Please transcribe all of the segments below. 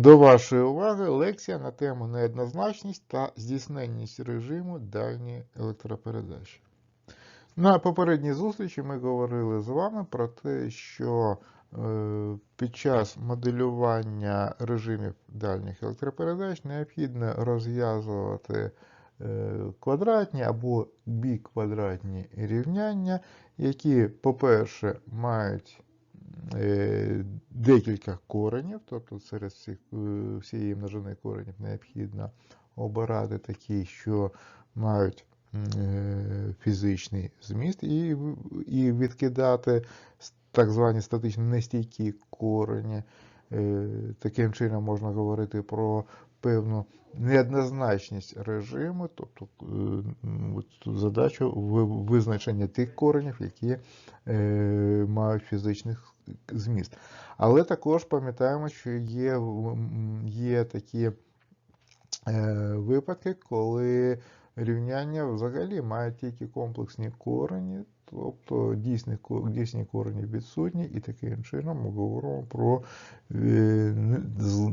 До вашої уваги лекція на тему неоднозначність та здійсненність режиму дальньої електропередачі. На попередній зустрічі ми говорили з вами про те, що е, під час моделювання режимів дальніх електропередач необхідно розв'язувати е, квадратні або біквадратні рівняння, які, по-перше, мають декілька коренів, тобто серед всіх, е, всієї множини коренів необхідно обирати такі, що мають е, фізичний зміст, і, і відкидати так звані статично нестійкі корені. Е, Таким чином можна говорити про певну неоднозначність режиму, тобто е, задачу визначення тих коренів, які е, мають фізичний зміст. Але також пам'ятаємо, що є, є такі е, випадки, коли рівняння взагалі мають тільки комплексні корені, тобто дійсні, дійсні корені відсутні, і таким чином ми говоримо про, е,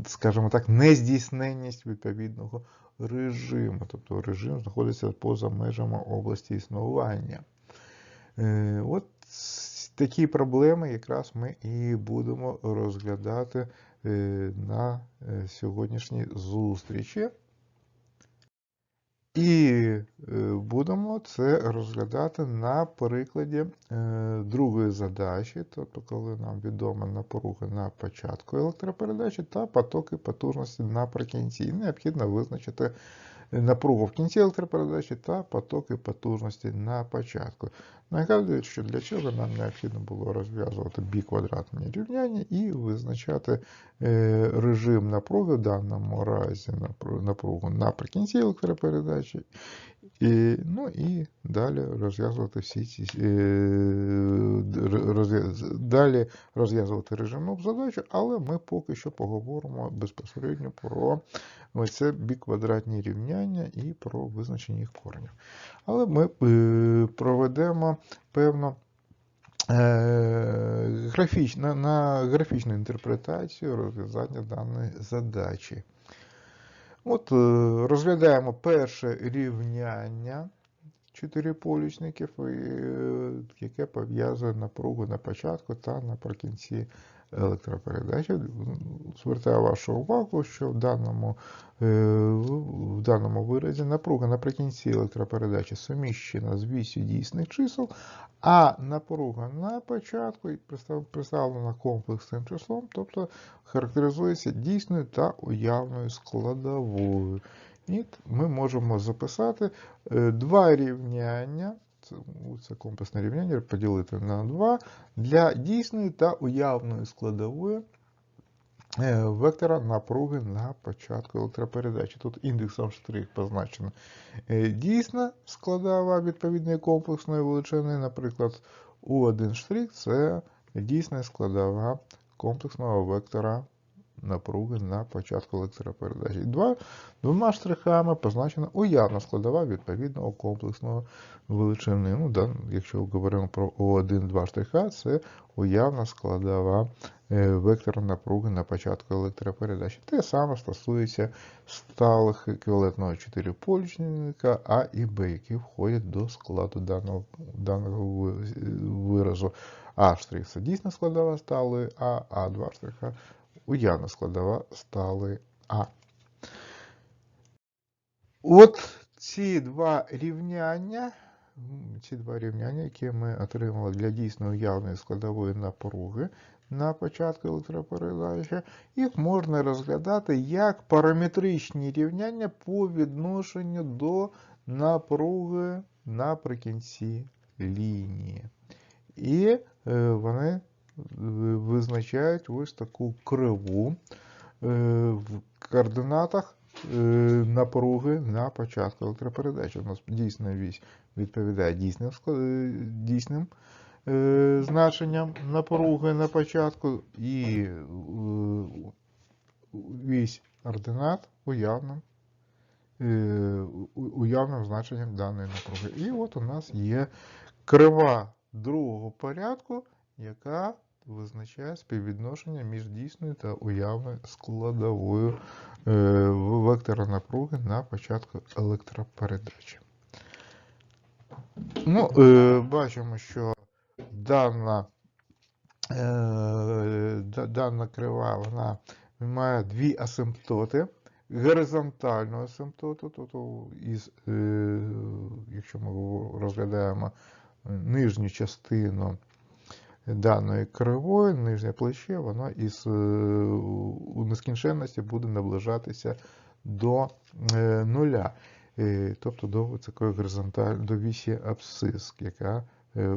скажімо так, нездійсненність відповідного режиму, тобто режим знаходиться поза межами області існування. Е, От такі проблеми якраз ми і будемо розглядати е, на е, сьогоднішній зустрічі. І е, будемо це розглядати на прикладі другої задачі, тобто коли нам відома напруга на початку електропередачі та потоки потужності наприкінці. І необхідно визначити напругу в кінці електропередачі та потоки потужності на початку. Нагадую, що для цього нам необхідно було розв'язувати біквадратні рівняння і визначати е, режим напруги, в даному разі напругу наприкінці електропередачі, і, ну і далі розв'язувати всі ці е, розв'яз- далі розв'язувати режимну задачу, але ми поки що поговоримо безпосередньо про оце біквадратні рівняння і про визначення їх коренів. Але ми е, проведемо певну е, графіч, на графічну інтерпретацію розв'язання даної задачі. От е, розглядаємо перше рівняння чотириполічників, е, яке пов'язує напругу на початку та наприкінці електропередачі. Звертаю вашу увагу, що в даному, е, в даному виразі напруга наприкінці електропередачі суміщена з вісю дійсних чисел, а напруга на початку представлена комплексним числом, тобто характеризується дійсною та уявною складовою. І ми можемо записати е, два рівняння, це, це комплексне рівняння, поділити на два для дійсної та уявної складової е, вектора напруги на початку електропередачі. Тут індексом штрих позначено е, дійсна складова відповідної комплексної величини, наприклад, У1 штрих це дійсна складова комплексного вектора напруги на початку електропередачі. Два, двома штрихами позначена уявна складова відповідного комплексного величини. Ну, да, якщо говоримо про О1, два штриха, це уявна складова е, вектора напруги на початку електропередачі. Те саме стосується сталих еквівалентного чотириполічника А і Б, які входять до складу даного, даного виразу. А це дійсна складова сталої А, а два штриха уявна складова сталої А. От ці два рівняння, ці два рівняння, які ми отримали для дійсно уявної складової напруги на початку електропередачі, їх можна розглядати як параметричні рівняння по відношенню до напруги наприкінці лінії. І е, вони визначають ось таку криву е, в координатах е, напруги на початку електропередачі. У нас дійсна вісь відповідає дійсним, е, дійсним значенням напруги на початку, і вісь ординат уявним, уявним значенням даної напруги. І от у нас є крива другого порядку, яка визначає співвідношення між дійсною та уявною складовою е, вектора напруги на початку електропередачі. Ну, е, Бачимо, що дана, е, дана крива вона має дві асимптоти. Горизонтальну асимптоту, тобто, із, якщо ми розглядаємо нижню частину даної кривої, нижнє плече, воно із е, у нескінченності буде наближатися до е, нуля, е, тобто до такої горизонтальної до вісі абсцис, яка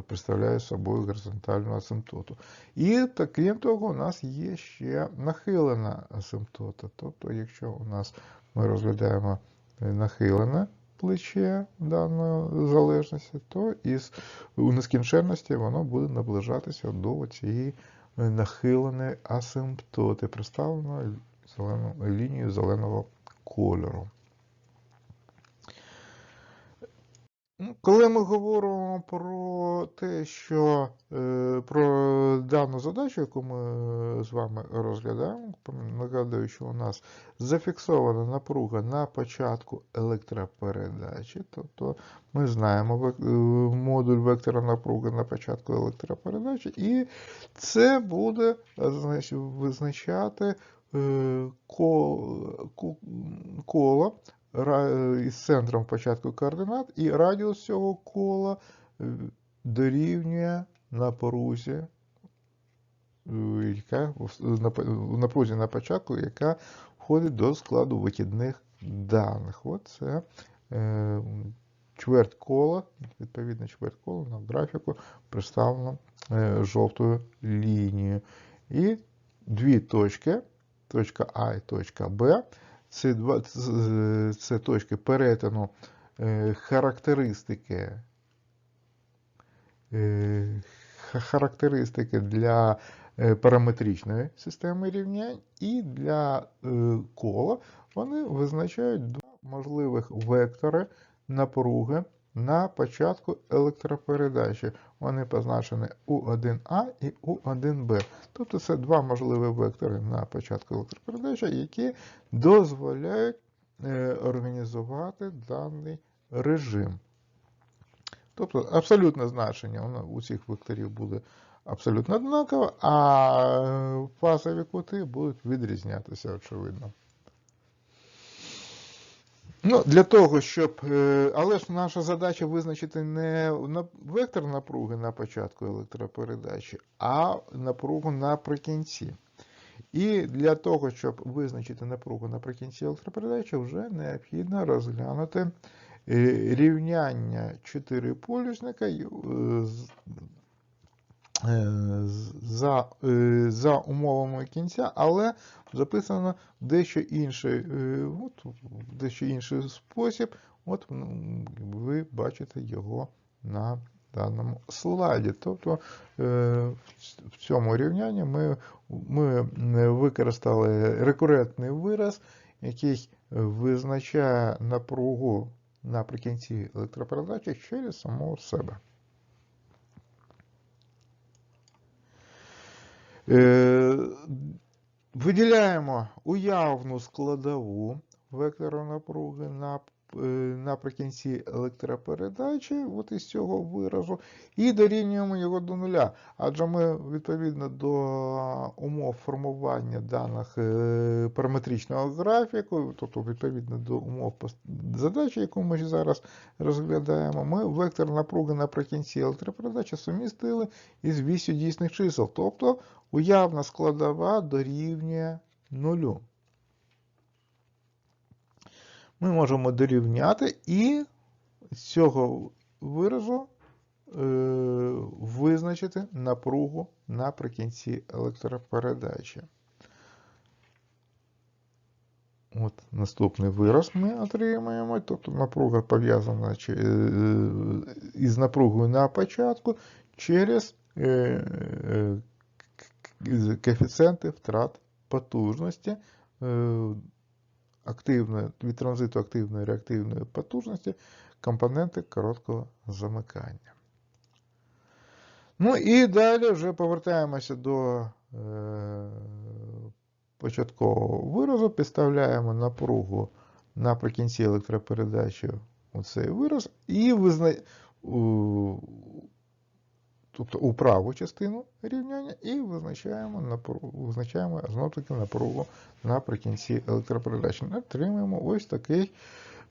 представляє собою горизонтальну асимптоту. І крім того, у нас є ще нахилена асимптота. Тобто, якщо у нас ми розглядаємо нахилене плече даної залежності, то із у нескінченності воно буде наближатися до цієї нахиленої асимптоти, представленої лінією зеленого кольору. Ну, коли ми говоримо про те, що е, про дану задачу, яку ми з вами розглядаємо, нагадую, що у нас зафіксована напруга на початку електропередачі, тобто ми знаємо е, модуль вектора напруги на початку електропередачі, і це буде визначати е, коло із центром початку координат, і радіус цього кола е, дорівнює напрузі, е, яка напрузі на початку, яка входить до складу вихідних даних. От це е, чверть кола, відповідно чверть кола на графіку представлено жовтою лінією. І дві точки, точка А і точка Б, це два, це точки перетину е, характеристики. Е, характеристики для е, параметричної системи рівнянь і для кола. Вони визначають два можливих вектори напруги на початку електропередачі. Вони позначені У1А і У1Б. Тобто це два можливі вектори на початку електропередачі, які дозволяють е, організувати даний режим. Тобто абсолютне значення у цих векторів буде абсолютно однакове, а фазові кути будуть відрізнятися, очевидно. Ну, Для того, щоб. Е, але ж наша задача визначити не вектор напруги на початку електропередачі, а напругу наприкінці. І для того, щоб визначити напругу наприкінці електропередачі, вже необхідно розглянути е, рівняння 4 полюсника е, за за умовами кінця, але записано дещо інший, е, от, дещо інший спосіб. От ви бачите його на даному слайді. Тобто е, в цьому рівнянні ми, ми використали рекурентний вираз, який визначає напругу наприкінці електропередачі через самого себе. Виділяємо уявну складову вектору напруги на, е, наприкінці електропередачі, от із цього виразу, і дорівнюємо його до нуля. Адже ми відповідно до умов формування даних е, параметричного графіку, тобто відповідно до умов задачі, яку ми зараз розглядаємо, ми вектор напруги наприкінці електропередачі сумістили із вісю дійсних чисел. тобто уявна складова дорівнює нулю. Ми можемо дорівняти і з цього виразу е, визначити напругу наприкінці електропередачі. От Наступний вираз ми отримаємо, тобто напруга пов'язана е, із напругою на початку через е, коефіцієнти втрат потужності активної, від транзиту активної реактивної потужності компоненти короткого замикання. Ну і далі вже повертаємося до е, початкового виразу, підставляємо напругу наприкінці електропередачі у цей вираз і визна... тобто у праву частину рівняння і визначаємо напругу, визначаємо знову таки напругу наприкінці електропередачі. Отримуємо ось такий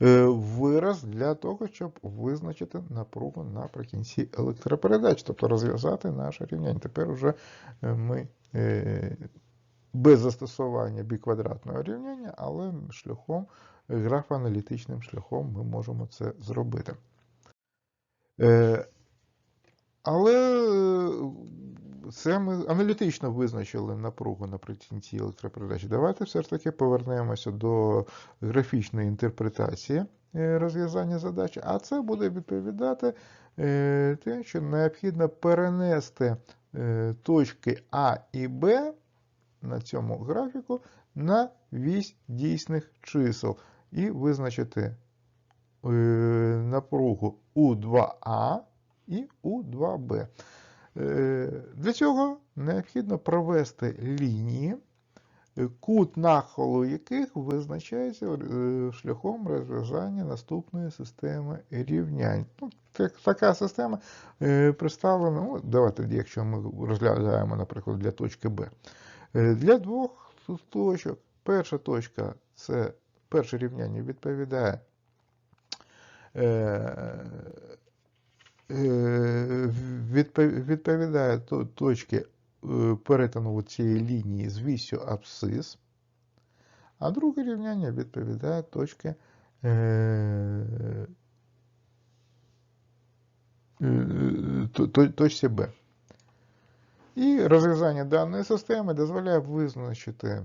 е, вираз для того, щоб визначити напругу наприкінці електропередач, тобто розв'язати наше рівняння. Тепер вже е, ми е, без застосування біквадратного рівняння, але шляхом графоаналітичним шляхом ми можемо це зробити. Е, але це ми аналітично визначили напругу наприкінці електропередачі. Давайте все ж таки повернемося до графічної інтерпретації е, розв'язання задачі, а це буде відповідати е, те, що необхідно перенести точки А і Б на цьому графіку на вісь дійсних чисел і визначити е, напругу У2А і У2Б. Е, для цього необхідно провести лінії, е, кут нахилу яких визначається шляхом розв'язання наступної системи рівнянь. Ну, Така система представлена, ну, давайте, якщо ми розглядаємо, наприклад, для точки Б. Для двох точок. Перша точка це перше рівняння відповідає е, е, відповідає точки е, перетину цієї лінії з вісю абсцис, а друге рівняння відповідає точки точці Б. І розв'язання даної системи дозволяє визначити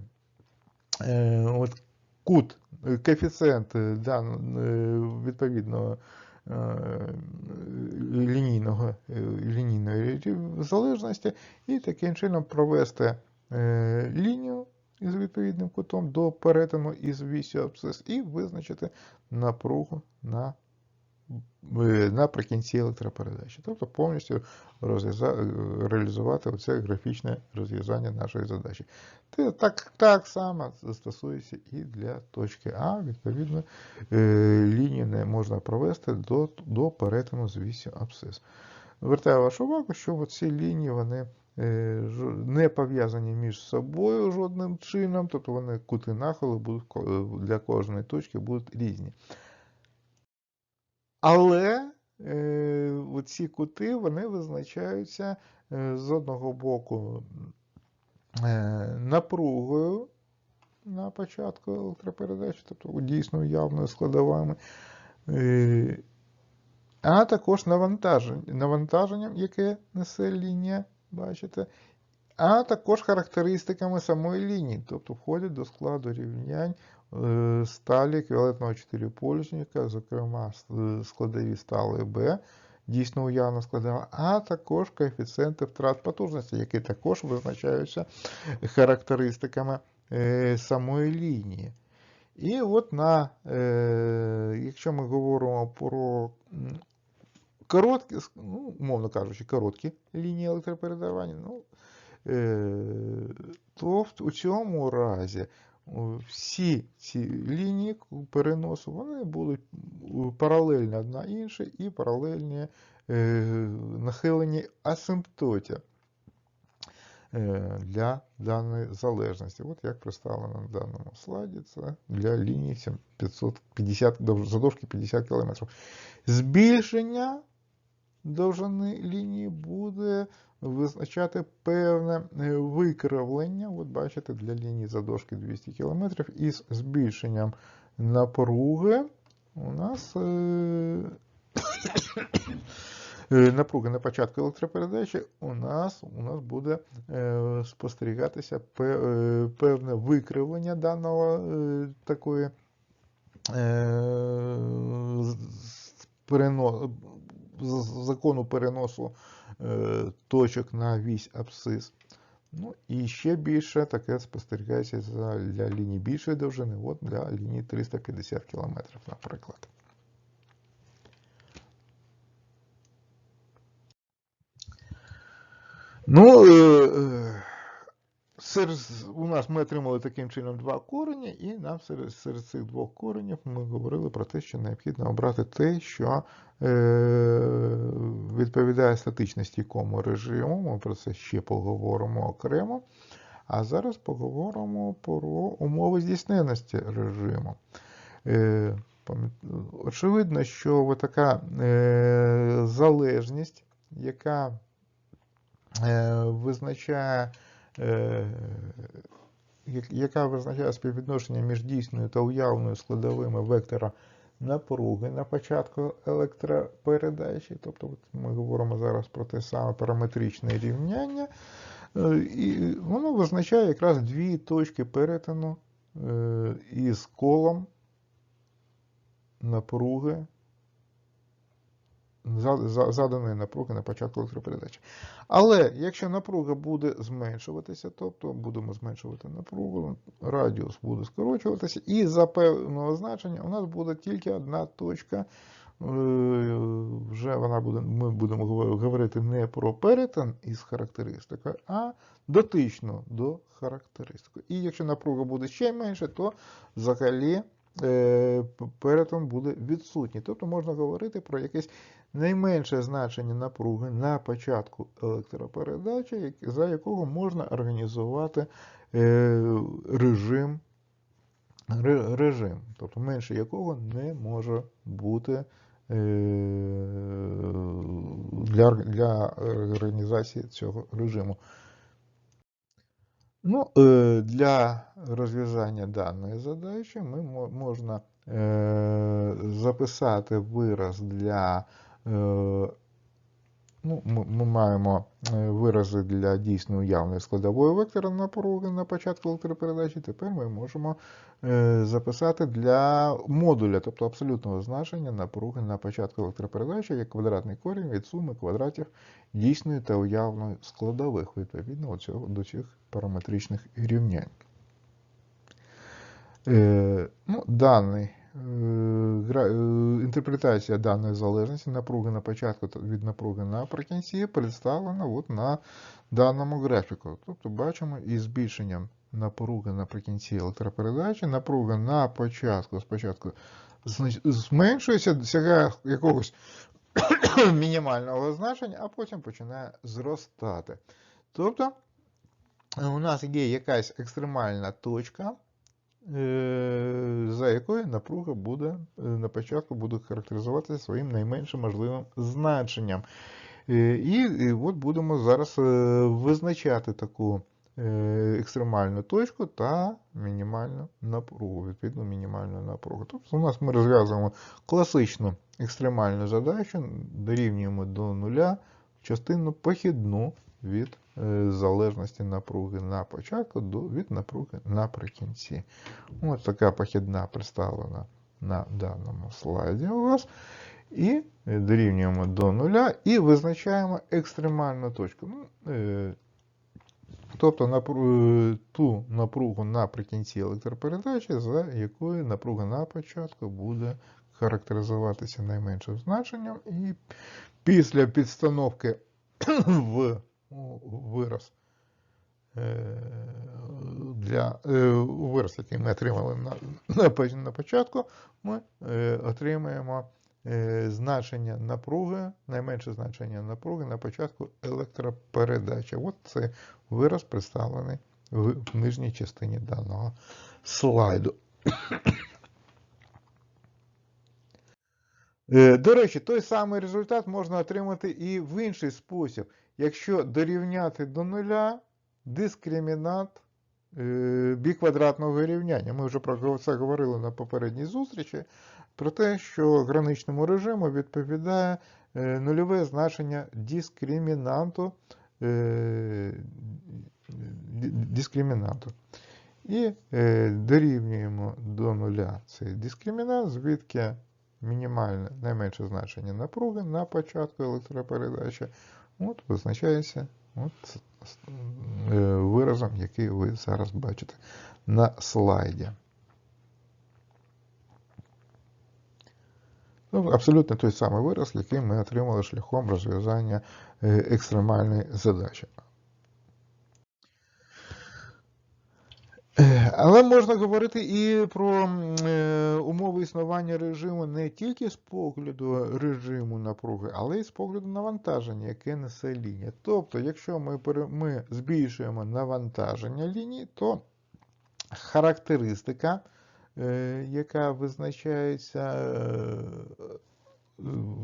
от кут, е, коефіцієнт е, відповідного е, лінійного, лінійної залежності, і таким чином провести лінію із відповідним кутом до перетину із вісю абсцис і визначити напругу на наприкінці електропередачі. Тобто повністю реалізувати оце графічне розв'язання нашої задачі. Так так само стосується і для точки А, відповідно, е, лінію не можна провести до до перетину з вісі абсцис. Звертаю вашу увагу, що ці лінії вони е, не пов'язані між собою жодним чином, тобто вони кути нахилу будуть для кожної точки будуть різні. Але е, ці кути вони визначаються е, з одного боку е, напругою на початку електропередачі, тобто дійсно явною складовими, а також навантаженням, яке несе лінія, бачите, а також характеристиками самої лінії, тобто входять до складу рівнянь сталі еквівалентного 4-полюсника, зокрема складові стали Б, дійсно уявно складова, а також коефіцієнти втрат потужності, які також визначаються характеристиками е, самої лінії. І от на, е, якщо ми говоримо про короткі, ну, умовно кажучи, короткі лінії електропередавання, ну, то у цьому разі всі ці лінії переносу вони будуть паралельні одна іншій і паралельні е, нахилені асимптоті е, для даної залежності. От як представлено на даному слайді, це для лінії 550, задовжки 50 км. Збільшення довжини лінії буде визначати певне е, викривлення. От бачите, для лінії задовжки 200 км із збільшенням напруги у нас е, е, напруги на початку електропередачі у нас у нас буде спостерігатися певне викривлення даного такої закону переносу Е, точок на вісь абсцис. Ну, І ще більше таке спостерігається для лінії більшої довжини, от для лінії 350 км, наприклад. Ну, е, е, у нас ми отримали таким чином два корені, і нам серед, серед цих двох коренів ми говорили про те, що необхідно обрати те, що е, відповідає статично стійкому режиму. Ми про це ще поговоримо окремо. А зараз поговоримо про умови здійсненості режиму. Е, Очевидно, що така е, залежність, яка е, визначає яка визначає співвідношення між дійсною та уявною складовими вектора напруги на початку електропередачі. Тобто ми говоримо зараз про те саме параметричне рівняння, і воно визначає якраз дві точки перетину із колом напруги, заданої напруги на початку електропередачі. Але якщо напруга буде зменшуватися, тобто будемо зменшувати напругу, радіус буде скорочуватися, і за певного значення у нас буде тільки одна точка. Е, вже вона буде, ми будемо говорити не про перетин із характеристикою, а дотично до характеристики. І якщо напруга буде ще менше, то взагалі Е, перетин буде відсутній. Тобто можна говорити про якесь найменше значення напруги на початку електропередачі, за якого можна організувати е, режим, режим, тобто менше якого не може бути е, для, для організації цього режиму. Ну, е, Для розв'язання даної задачі ми можна записати вираз для Ну, Ми маємо е, вирази для дійсно уявної складової вектора напруги на початку електропередачі. Тепер ми можемо е, записати для модуля, тобто абсолютного значення напруги на початку електропередачі як квадратний корінь від суми квадратів дійсної та уявної складових відповідно до цих параметричних рівнянь. Е, ну, Даний Е, е, інтерпретація даної залежності напруги на початку від напруги наприкінці представлена от на даному графіку. Тобто бачимо із збільшенням напруги наприкінці електропередачі, напруга на початку спочатку зменшується, досягає якогось мінімального значення, а потім починає зростати. Тобто у нас є якась екстремальна точка. Е, за якою напруга буде е, на початку буде характеризуватися своїм найменшим можливим значенням. Е, і от будемо зараз визначати таку екстремальну точку та мінімальну напругу, відповідно мінімальну напругу. Тобто у нас ми розв'язуємо класичну екстремальну задачу, дорівнюємо до нуля частину похідну від залежності напруги на початку до від напруги наприкінці. Ось така похідна представлена на даному слайді у вас. І дорівнюємо до нуля і визначаємо екстремальну точку. Ну, е, Тобто напругу, ту напругу наприкінці електропередачі, за якою напруга на початку буде характеризуватися найменшим значенням. І після підстановки в вираз е, для е, вираз, який ми отримали на, на, початку, ми е, отримаємо значення напруги, найменше значення напруги на початку електропередачі. От цей вираз представлений в нижній частині даного слайду. До речі, той самий результат можна отримати і в інший спосіб. Якщо дорівняти до нуля дискримінант е, біквадратного рівняння. Ми вже про це говорили на попередній зустрічі, про те, що граничному режиму відповідає е, нульове значення дискримінанту. Е, дискримінанту. І дорівнюємо до нуля цей дискримінант, звідки мінімальне найменше значення напруги на початку електропередачі От визначається от, е, виразом, який ви зараз бачите на слайді. Ну, Абсолютно той самий вираз, який ми отримали шляхом розв'язання е, екстремальної задачі. Але можна говорити і про е, умови існування режиму не тільки з погляду режиму напруги, але й з погляду навантаження, яке несе лінія. Тобто, якщо ми, ми збільшуємо навантаження лінії, то характеристика, е, яка визначається, е,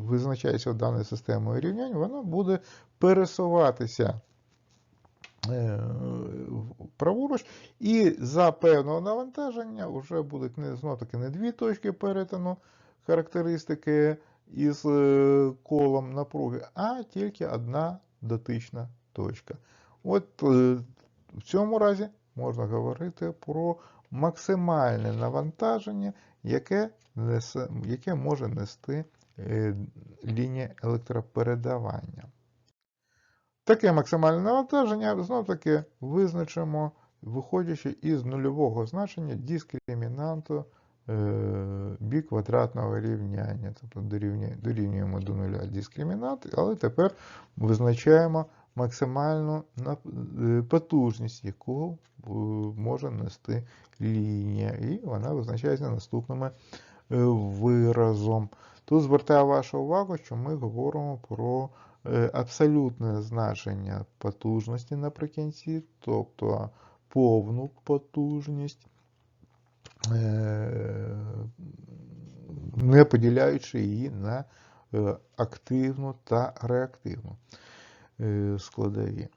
визначається даною системою рівнянь, вона буде пересуватися праворуч, і за певного навантаження вже будуть не знов таки не дві точки перетину характеристики із е, колом напруги, а тільки одна дотична точка. От е, в цьому разі можна говорити про максимальне навантаження, яке, несе, яке може нести е, лінія електропередавання. Таке максимальне навантаження знов таки визначимо, виходячи із нульового значення дискримінанту е, бі квадратного рівняння. Тобто дорівнюємо до нуля дискримінант, але тепер визначаємо максимальну е, потужність, яку е, може нести лінія. І вона визначається наступним е, виразом. Тут звертаю вашу увагу, що ми говоримо про абсолютне значення потужності наприкінці, тобто повну потужність, е, не поділяючи її на е, активну та реактивну е, складові.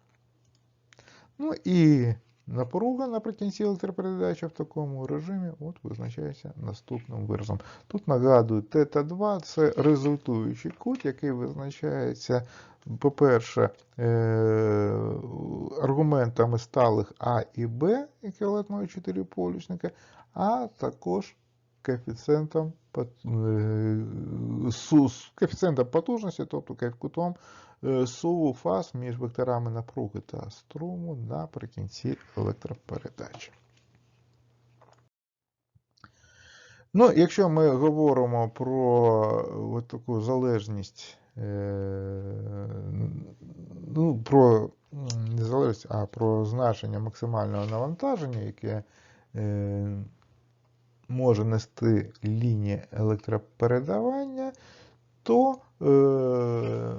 Ну і напруга наприкінці електропередачі в такому режимі от визначається наступним виразом. Тут нагадую, тета-2 це результуючий кут, який визначається, по-перше, е, аргументами сталих А і Б еквівалентного чотириполюсника, а також коефіцієнтом, е, потужності, тобто кутом суву фаз між векторами напруги та струму наприкінці електропередачі. Ну, якщо ми говоримо про от таку залежність, е, ну, про не залежність, а про значення максимального навантаження, яке е, може нести лінія електропередавання, то е,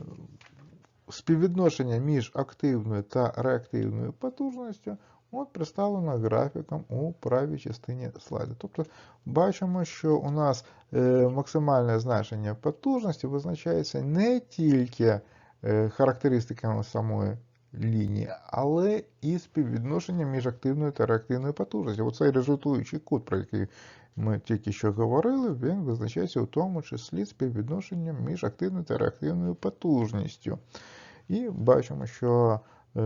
співвідношення між активною та реактивною потужністю от представлено графіком у правій частині слайду. Тобто бачимо, що у нас е, максимальне значення потужності визначається не тільки е, характеристиками самої лінії, але і співвідношенням між активною та реактивною потужністю. Оцей результуючий кут, про який ми тільки що говорили, він визначається у тому числі співвідношенням між активною та реактивною потужністю. І бачимо, що е,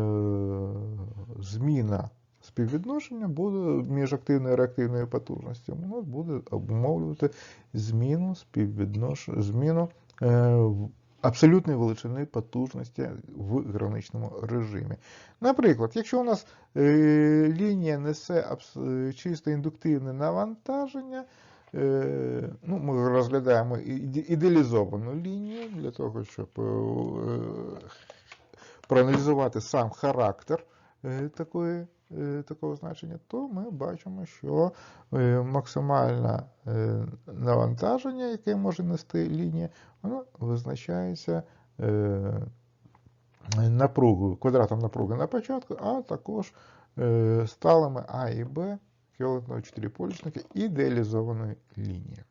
зміна співвідношення буде між активною і реактивною потужністю. У нас буде обумовлювати зміну співвіднош... зміну е, абсолютної величини потужності в граничному режимі. Наприклад, якщо у нас е, лінія несе чисто індуктивне навантаження, ну, ми розглядаємо ідеалізовану лінію для того, щоб е, е, проаналізувати сам характер е, такої, е, такого значення, то ми бачимо, що е, максимальне е, навантаження, яке може нести лінія, воно визначається е, напругою, квадратом напруги на початку, а також е, сталими А і Б еквівалентного чотириполюсника ідеалізованої лінії.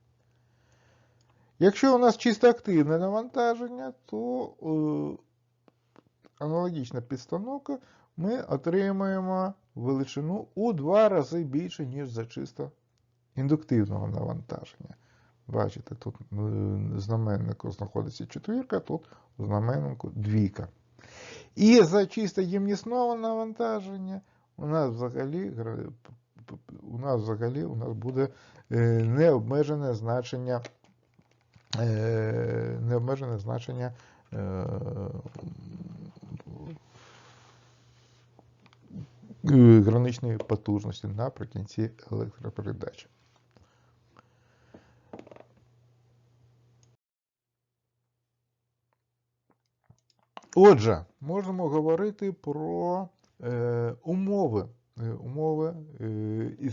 Якщо у нас чисто активне навантаження, то е, аналогічна підстановка ми отримаємо величину у два рази більше, ніж за чисто індуктивного навантаження. Бачите, тут е, знаменнику знаходиться четвірка, тут знаменнику двійка. І за чисто ємнісного навантаження у нас взагалі у нас взагалі у нас буде е, необмежене значення е, необмежене значення е, граничної потужності наприкінці електропередачі. Отже, можемо говорити про е, умови умови е,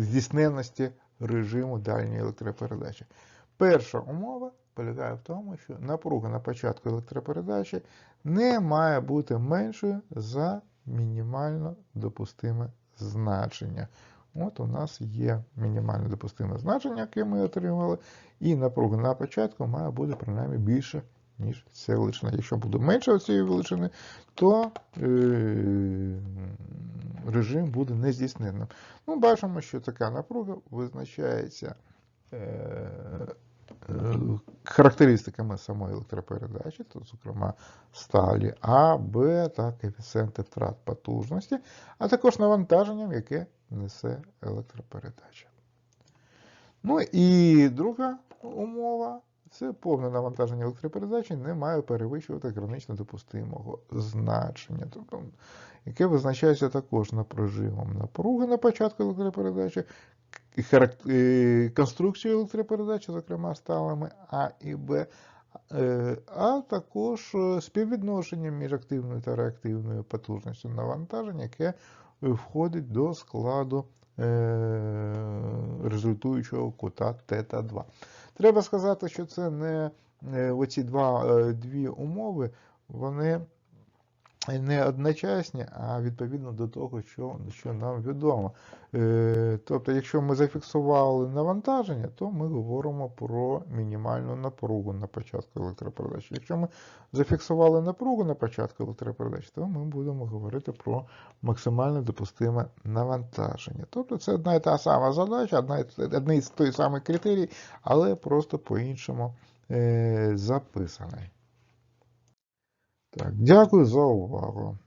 здійсненності режиму дальньої електропередачі. Перша умова полягає в тому, що напруга на початку електропередачі не має бути меншою за мінімально допустиме значення. От у нас є мінімально допустиме значення, яке ми отримали, і напруга на початку має бути принаймні більше, ніж ця величина. Якщо буде менше цієї величини, то е, режим буде нездійсненним. Ну, бачимо, що така напруга визначається е, е, характеристиками самої електропередачі, то, зокрема, сталі А, Б та коефіцієнти втрат потужності, а також навантаженням, яке несе електропередача. Ну і друга умова це повне навантаження електропередачі не має перевищувати гранично допустимого значення, тобто, яке визначається також напружимом напруги на початку електропередачі, конструкцією електропередачі, зокрема сталами А і Б, е, а також е, співвідношенням між активною та реактивною потужністю навантаження, яке входить до складу е, результуючого кута тета-2. Треба сказати, що це не е, оці два, е, дві умови, вони не одночасні, а відповідно до того, що, що нам відомо. Е, Тобто, якщо ми зафіксували навантаження, то ми говоримо про мінімальну напругу на початку електропередачі. Якщо ми зафіксували напругу на початку електропередачі, то ми будемо говорити про максимально допустиме навантаження. Тобто це одна і та сама задача, одна, і- той самий критерій, але просто по-іншому е, записаний. Так, дякую за увагу.